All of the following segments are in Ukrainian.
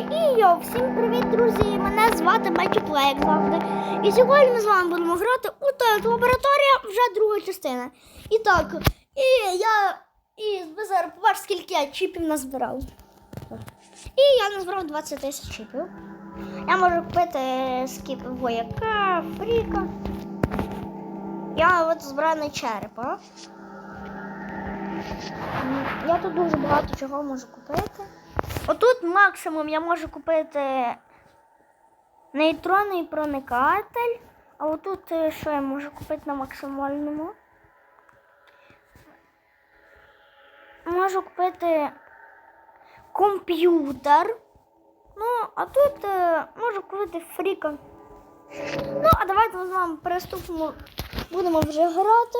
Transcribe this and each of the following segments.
І йо, всім привіт, друзі! Мене звати Бачуплей, як завжди. І сьогодні ми з вами будемо грати у Тойот лабораторія, вже друга частина. І так, і я. І ви зараз скільки я чіпів назбирав. І я назбирав 20 тисяч чіпів. Я можу купити скіп вояка, фріка. Я от збираний черепа. Я тут дуже багато чого можу купити. Отут максимум я можу купити нейтронний проникатель. А отут е, що я можу купити на максимальному? Можу купити комп'ютер. Ну, а тут е, можу купити фріка. Ну, а давайте ми з вами переступимо. Будемо вже грати.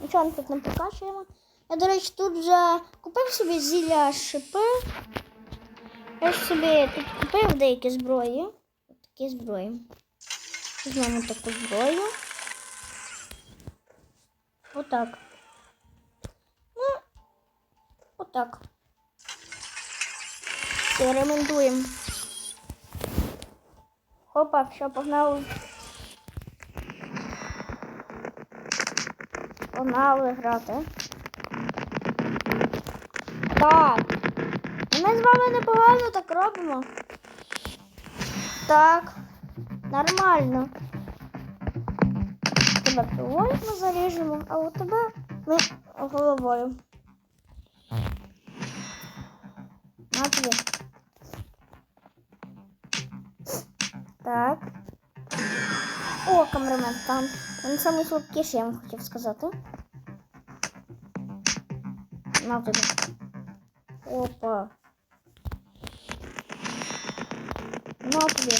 Нічого тут не покачуємо. Я, до речі, тут вже купив собі зілля шипи. Я собі тут купив деякі зброї. Такі зброї. Візьмемо таку зброю. Отак. Ну, отак. Експериментуємо. Хопа, все, погнали. Погнали грати. Так. Ми з вами непогано так робимо. Так. Нормально. Тебе ми заріжемо, а у тебе ми головою. На тобі. Так. О, камерамен там. Він самий слабкіший, я вам хотів сказати. На тобі. Опа. На тобі.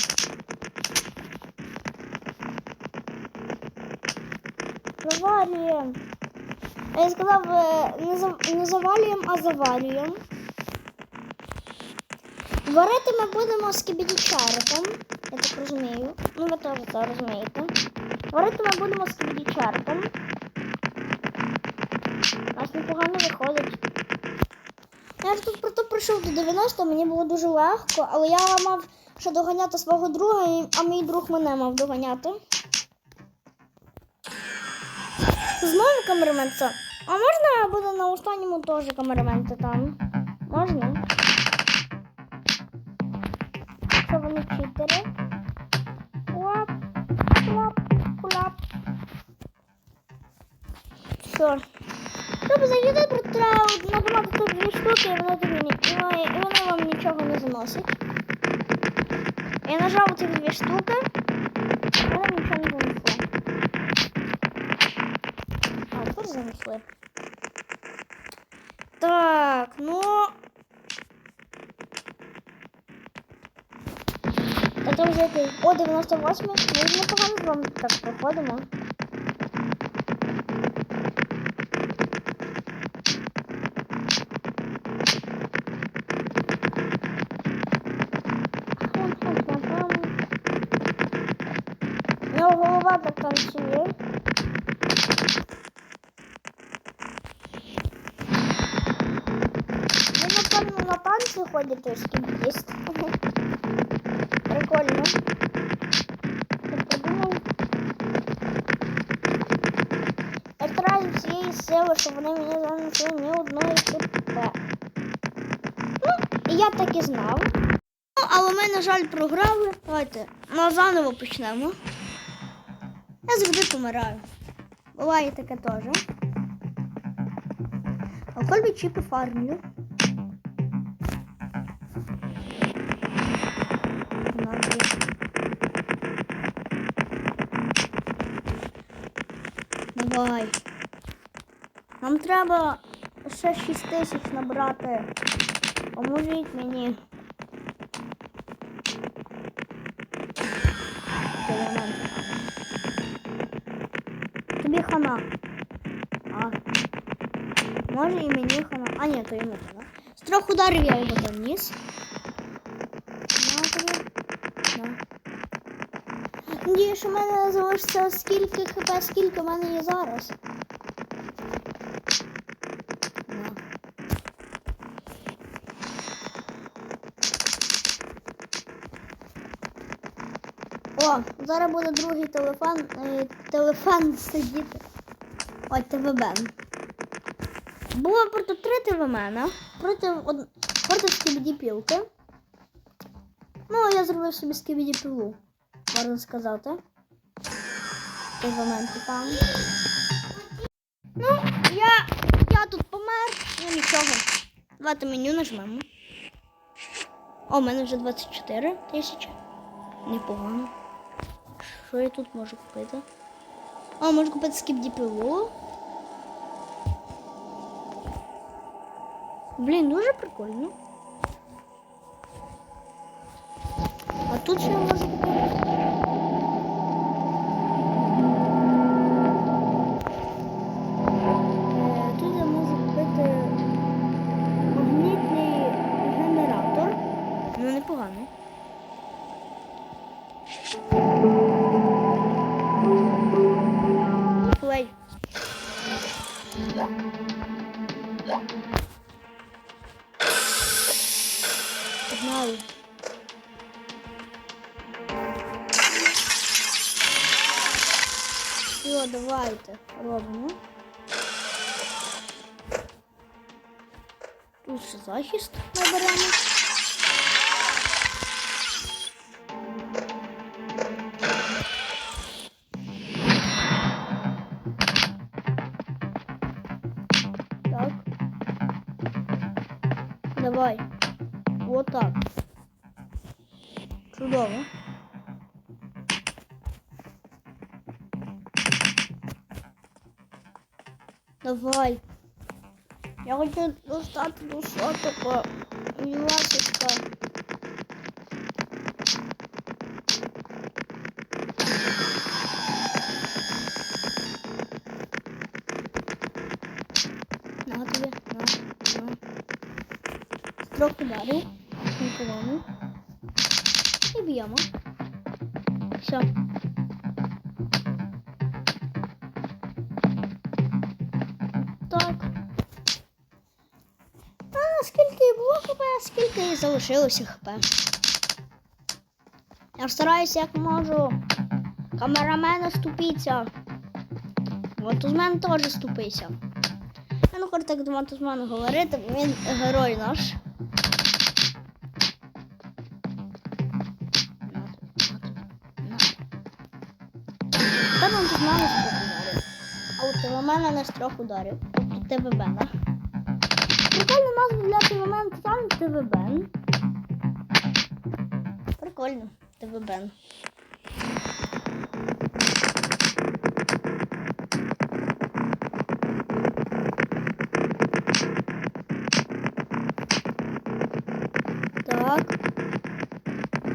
А Я сказав, е, не, за, завалюємо, а завалюємо. Варити ми будемо з кібідічариком, я так розумію. Ну, ви теж це розумієте. Варити ми будемо з кібідічариком. У нас непогано виходить. Я ж тут просто прийшов до 90, мені було дуже легко, але я мав ще доганяти свого друга, а мій друг мене мав доганяти. Знову камерамен це. А можна я буду на останньому теж камерамен це там? Можна? Що вони читери? Лап, лап, лап. Все. Щоб зайти, тут треба нажимати тут дві штуки, і воно тобі ні- і воно, і воно вам нічого не заносить. Я нажав ці дві штуки, і воно нічого не занесло. А, тут занесли. Так, ну. Та там вже який? О, 98. Ми ж непогано з вами так проходимо. Ходите скібіст. Прикольно. Я подумав. Я стараюсь всієї сили, щоб вони мені занесли ні одної. Ну, я так і знав. Ну, але ми, на жаль, програли. Давайте ну, заново почнемо. Я завжди помираю. Буває таке теж. А кольбі чіпи фармлю. Давай. Нам треба ще 6 тисяч набрати. Поможіть мені. Тобі хана. А. Може і мені хана. А ні, то йому хана. З трьох ударів я його доніс. надію, що в мене залишиться скільки хп, скільки в мене є зараз. О, зараз буде другий телефон, е, телефон сидіти. Ой, ТВБ. Було проти три ТВМ, проти од... проти скібіді пілки. Ну, а я зробив собі скібіді пілу можна сказати. ТВМен там. Ну, я, я тут помер, ну нічого. Давайте меню нажмемо. О, у мене вже 24 тисячі. Непогано. Що я тут можу купити? О, можу купити скіп пілу. Блін, дуже прикольно. А тут що я можу купити? Захист наберемо. Так. Давай. Вот так. Чудово. Давай. Я хочу достати до сотого. Міласочка. На тобі, на, на. Трьох ударів. Непогано. І б'ємо. Все. Залишилося хп. Я стараюся як можу. Камерамена ступіться. От з мене теж ступися. Я не хочу так до Матузману говорити, він герой наш. Та мене з трьох. А от тебе мене не з трьох ударів. Тобто ТВБ, да? Прикольна назва для там ТВБ. Прикольно, ТВБ. Так.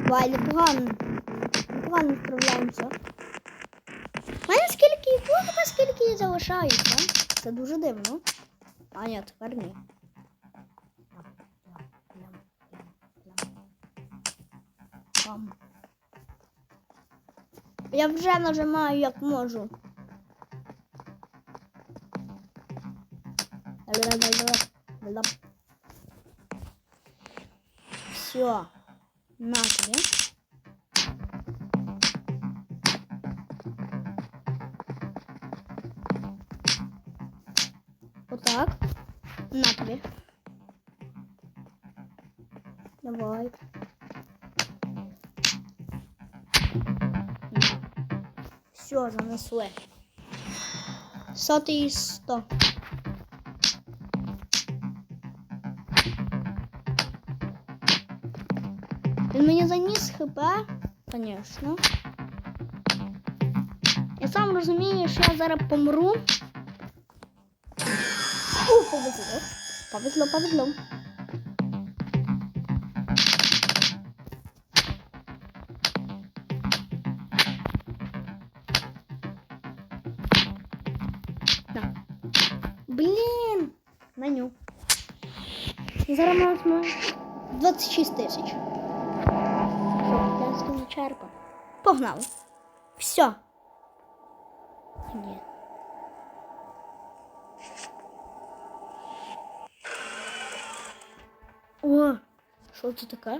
Вай, непогано. Непогано справляємося. У мене скільки було, скільки залишається. Це дуже дивно. А ні, тепер ні. Пам. Я вже нажимаю як можу. Все. На тобі. Отак. На тобі. Давай. Все, занесли. Сотий і сто. Він мені заніс хп, звісно. Я сам розумію, що я зараз помру. О, повезло. Повезло, повезло. Зараз ми 26 тисяч. Що, я черпа. Погнали. Все. Ні. О, що це таке?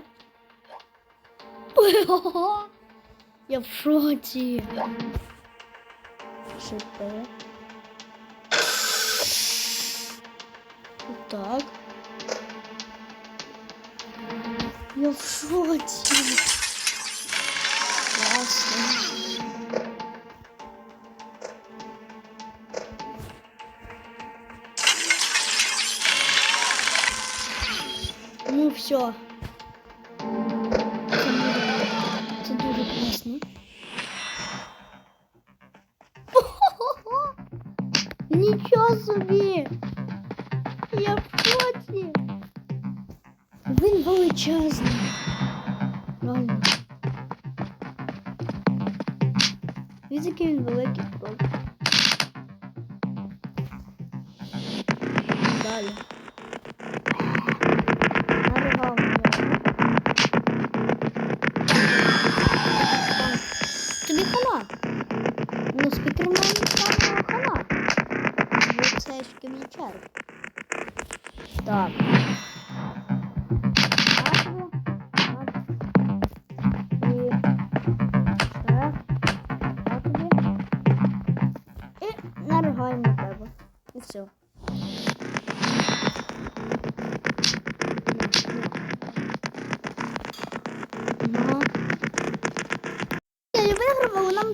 Я в шоці. Шипи. Так. Я в шоці. Класно. Ну все. Це дуже, це дуже класно. Величезний. Ладно. Який він великий. Далі.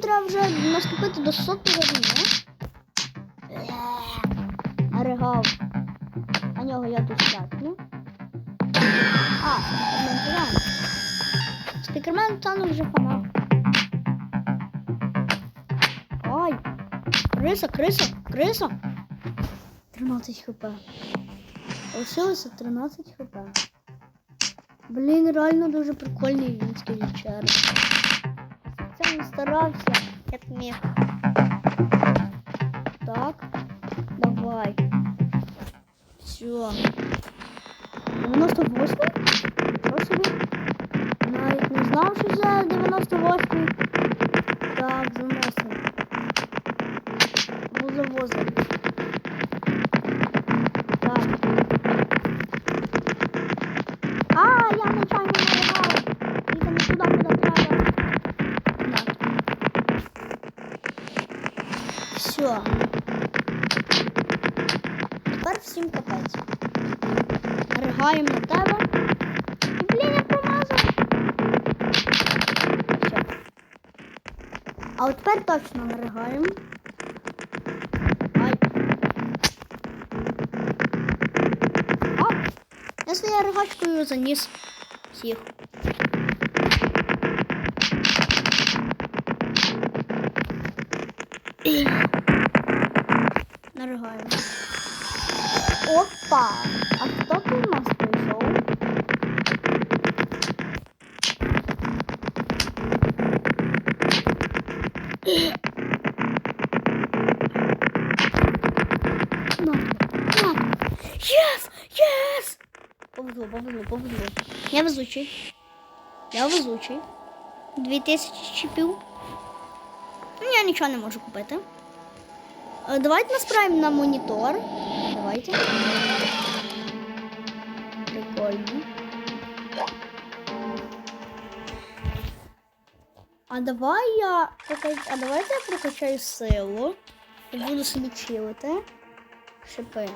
Треба вже наступити до сотого рівня. Наригав. А нього я тут достатньо. А, спікермен. Спікермен танув вже фана. Ай! Криса, криса, криса! 13 хп. Лишилося 13 хп. Блін, реально дуже прикольний він скелічер. Це не старався, як міг. Так, давай. Все. 98? Що собі? Навіть не знав, що це 98. Так, заносимо. Воза Всім капець. Ригаємо на тебе. Блін, я промазав. Все. А от тепер точно наригаємо. Ай. А, я своєю ригачкою заніс всіх. Наригаємо. Опа! А хто тут у нас прийшов? Єс! Єс! Повезло, повезло, повезло. Я везучий. Я везучий. Дві тисячі чіпів. Ну, я нічого не можу купити. Е, Давайте насправимо на монітор. Давайте. Прикольно. А давай я а давайте я прокачаю силу і буду собі чилити. Шипи.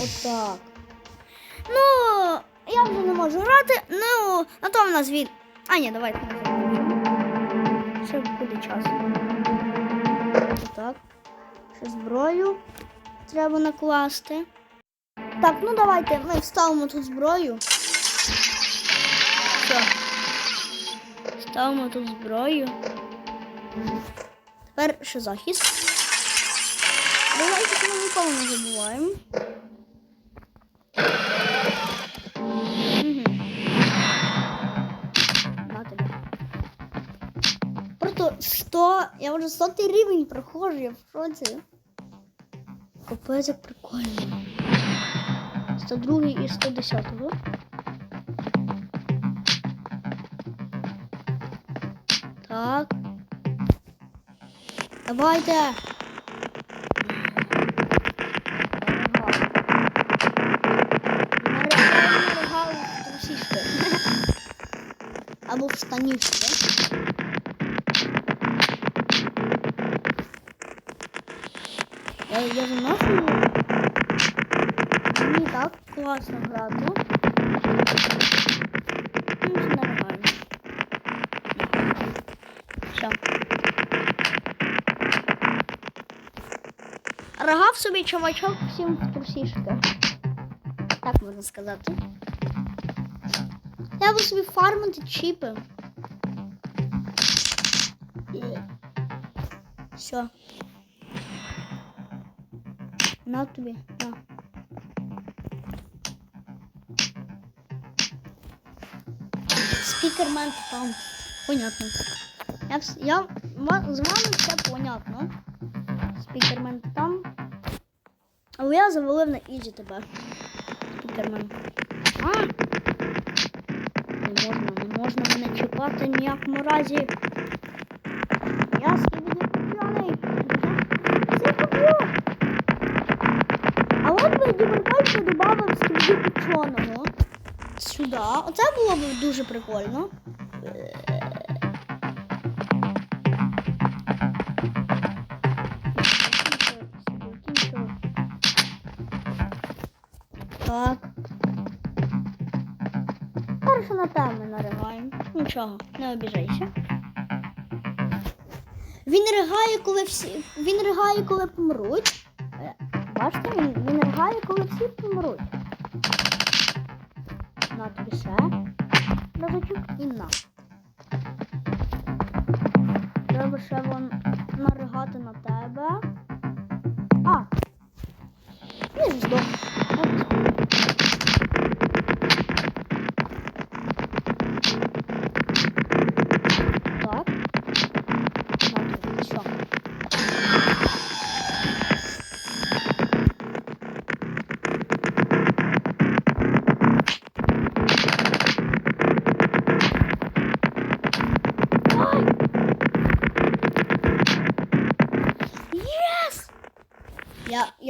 Отак. Ну, я вже не можу грати. Ну, на тому нас від. А, ні, давайте. Ще буде час. Так. Зброю треба накласти. Так, ну давайте ми вставимо тут зброю. Все. Ставимо тут зброю. Тепер ще захист. Давайте ми ніколи не забуваємо. Просто 100, я вже 100 рівень проходжу, я в шоці. Капець, як прикольно. 102 і 110. Так. Давайте. Або ніжки. Я, Рогав собі чувачок всім в трусішки. Так можна сказати. Буду собі фармити чіпи. Все. На тобі, на. Спікермен там. Понятно. Я, я з вами все понятно. Спікермен там. Але я завалив на ізі тебе. Спікермен. А! Не можна, не можна мене чіпати в ніякому разі. Я скибіду п'яний. Це поб'ю. А от би Діберкальцю додав скибіду печеного. Сюди. Оце було б дуже прикольно. Перше на тебе наригаємо. Нічого, не обіжайся. Він ригає, коли всі. Він ригає, коли помруть. Е, Бачите, він, він ригає, коли всі помруть. На тобі все. Рожачок і на. Треба ще вон наригати на тебе. А! Він здох.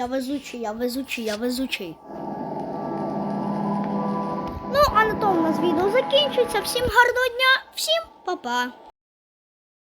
Я, везучий, я везучий, я везучий. Ну, а на тому у нас відео закінчується. Всім гарного дня, всім па-па!